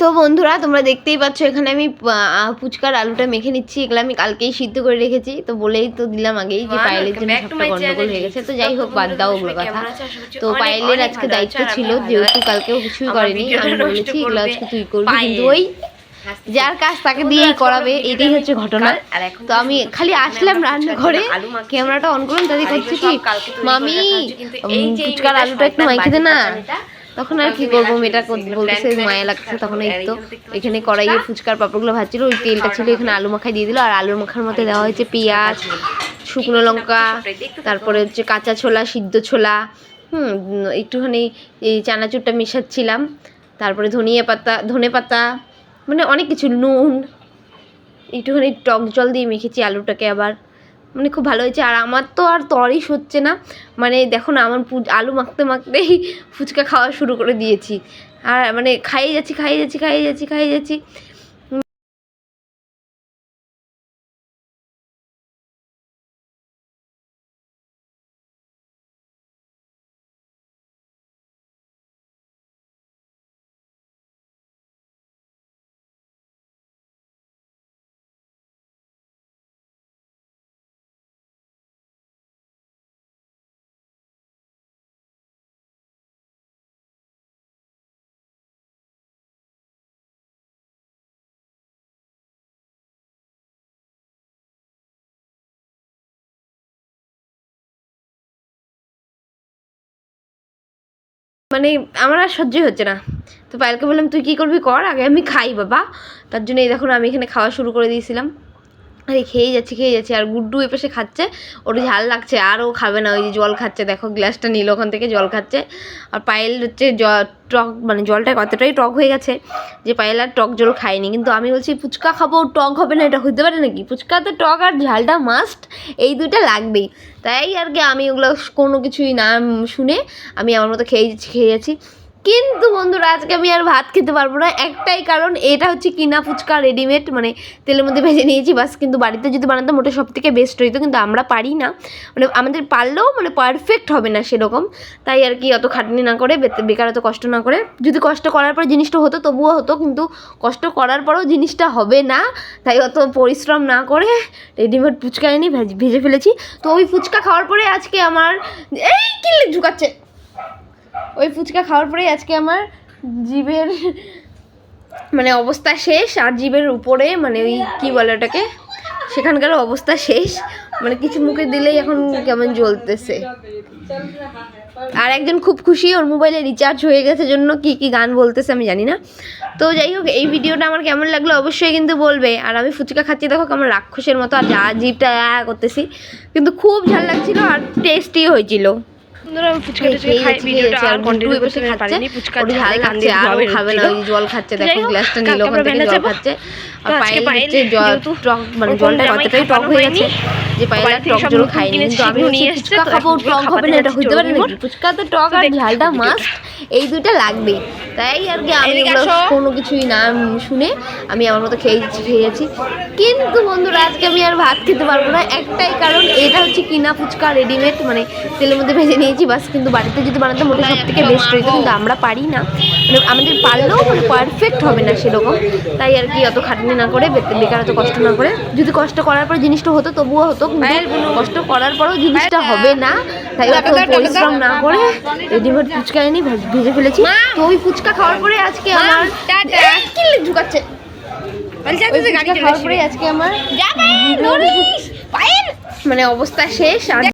তো বন্ধুরা তোমরা দেখতেই পাচ্ছ এখানে আমি ফুচকার আলুটা মেখে নিচ্ছি। এগুলো আমি কালকেই সিদ্ধ করে রেখেছি। তো বলেই তো দিলাম আগেই যে পায়েলের জন্য সবটা গন্ডগোল হয়ে গেছে। তো যাই হোক বাদ দাও ওগুলো কথা। তো পায়েলের আজকে দায়িত্ব ছিল যেহেতু কালকেও কিছুই করেনি আমি বলেছি এগুলো আজকে তুই করবি কিন্তু ওই যার কাজ তাকে দিয়েই করাবে এটাই হচ্ছে ঘটনা। তো আমি খালি আসলাম রান্নাঘরে ক্যামেরাটা অন করলাম তাদের করছে কি? মামি ফুচকার আলুটা একটু মাইকে দে না। তখন আর কি করব মেয়েটা বলতেছে মায়া লাগছে তখন এই তো। এখানে কড়াইয়ে ফুচকার পাপড়গুলো ভাজছিল ওই তেলটা ছিল এখানে আলু মাখাই দিয়ে দিল আর আলুর মাখার মধ্যে দেওয়া হয়েছে পেঁয়াজ শুকনো লঙ্কা তারপরে হচ্ছে কাঁচা ছোলা সিদ্ধ ছোলা হুম একটুখানি এই চানাচুরটা মেশাচ্ছিলাম তারপরে ধনিয়া পাতা ধনে পাতা মানে অনেক কিছু নুন একটুখানি টক জল দিয়ে মেখেছি আলুটাকে আবার। মানে খুব ভালো হয়েছে। আর আমার তো আর তরিস হচ্ছে না। মানে দেখো না, আমার আলু মাখতে মাখতেই ফুচকা খাওয়া শুরু করে দিয়েছি। আর মানে খাইয়ে যাচ্ছি খাইয়ে যাচ্ছি খাইয়ে যাচ্ছি খাইয়ে যাচ্ছি। মানে আমার আর সহ্যই হচ্ছে না। তো পায়েলকে বললাম, তুই কী করবি? কর, আগে আমি খাই বাবা। তার জন্য এই দেখো আমি এখানে খাওয়া শুরু করে দিয়েছিলাম। আরে খেয়েই যাচ্ছি খেয়ে যাচ্ছি। আর গুড্ডু এ পাশে খাচ্ছে, ওর ঝাল লাগছে, আর ও খাবে না, ওই যে জল খাচ্ছে। দেখো, গ্লাসটা নিল ওখান থেকে, জল খাচ্ছে। আর পায়েল হচ্ছে জ, টক মানে জলটা কতটাই টক হয়ে গেছে যে পায়েল আর টক জল খায়নি। কিন্তু আমি বলছি, ফুচকা খাব, টক হবে না, এটা হতে পারে নাকি? ফুচকাতে টক আর ঝালটা মাস্ট এই দুইটা লাগবেই। তাই আর কি আমি ওগুলো কোনো কিছুই না শুনে আমি আমার মতো খেয়ে যাচ্ছি খেয়ে যাচ্ছি। কিন্তু বন্ধুরা, আজকে আমি আর ভাত খেতে পারব না। একটাই কারণ, এটা হচ্ছে কিনা ফুচকা রেডিমেড মানে তেলের মধ্যে ভেজে নিয়েছি, বাস। কিন্তু বাড়িতে যদি বানাতাম, ওটা সব থেকে বেস্ট হইতো, কিন্তু আমরা পারি না। মানে আমাদের পারলেও মানে পারফেক্ট হবে না সেরকম। তাই আর কি অত খাটনি না করে বেকার অত কষ্ট না করে। যদি কষ্ট করার পর জিনিসটা হতো, তবুও হতো, কিন্তু কষ্ট করার পরও জিনিসটা হবে না। তাই অত পরিশ্রম না করে রেডিমেড ফুচকা এনে ভেজে ফেলেছি। তো ওই ফুচকা খাওয়ার পরে আজকে আমার এই কিল্লে ঝুকাচ্ছে। ওই ফুচকা খাওয়ার পরেই আজকে আমার জীবের মানে অবস্থা শেষ, আর জীবের উপরে মানে ওই কী বলে ওটাকে? সেখানকার অবস্থা শেষ। মানে কিছু মুখে দিলেই এখন কেমন জ্বলতেছে। আর একজন খুব খুশি, ওর মোবাইলে রিচার্জ হয়ে গেছে জন্য কি কি গান বলতেছে আমি জানি না। তো যাই হোক, এই ভিডিওটা আমার কেমন লাগল অবশ্যই কিন্তু বলবে। আর আমি ফুচকা খাচ্ছি, দেখো কেমন রাক্ষসের মতো, আর যা জিভটা আ করতেছি। কিন্তু খুব ঝাল লাগছিল আর টেস্টিও হয়েছিল। জল খাচ্ছে, দেখো গ্লাসটা নিল ওখান থেকে জল খাচ্ছে। আর পায়েল টক মানে জলটা কতটাই টক হয়ে গেছে যে পায়েল টক জল নতুন খায়নি। আমি নিয়ে ফুচকা খাব টক হবে না এটা যাচ্ছি পারে চরমোর। নাকি ফুচকাতে টক আর ঝালটা মাস্ট এই দুইটা লাগবেই তাই আর কি আমি। কোনো কিছুই না শুনে আমি আমার মতো খেয়ে যাচ্ছি খেয়ে যাচ্ছি কিন্তু বন্ধুরা আজকে আমি আর ভাত খেতে পারব না একটাই কারণ এটা হচ্ছে কিনা ফুচকা রেডিমেড মানে তেলের মধ্যে ভেজে নিয়েছি বাস কিন্তু বাড়িতে যদি বানাতাম ওটা সব থেকে বেস্ট হইতো কিন্তু আমরা পারি না। মানে আমাদের পারলেও মানে পারফেক্ট হবে না সেরকম। তাই আর কি অত খাটনি না করে বেকার অত কষ্ট না করে। যদি কষ্ট করার পর জিনিসটা হতো তবুও হতো। কিন্তু কষ্ট করার পরও জিনিসটা হবে না। তাই অত পরিশ্রম না করে। রেডিমেড ফুচকা এনে ভেজে ফেলেছি। তো ওই ফুচকা খাওয়ার পরে আজকে আমার কিল্লি ঢুকাচ্ছে? খাওয়ার পরে আজকে আমার মানে অবস্থা শেষ আর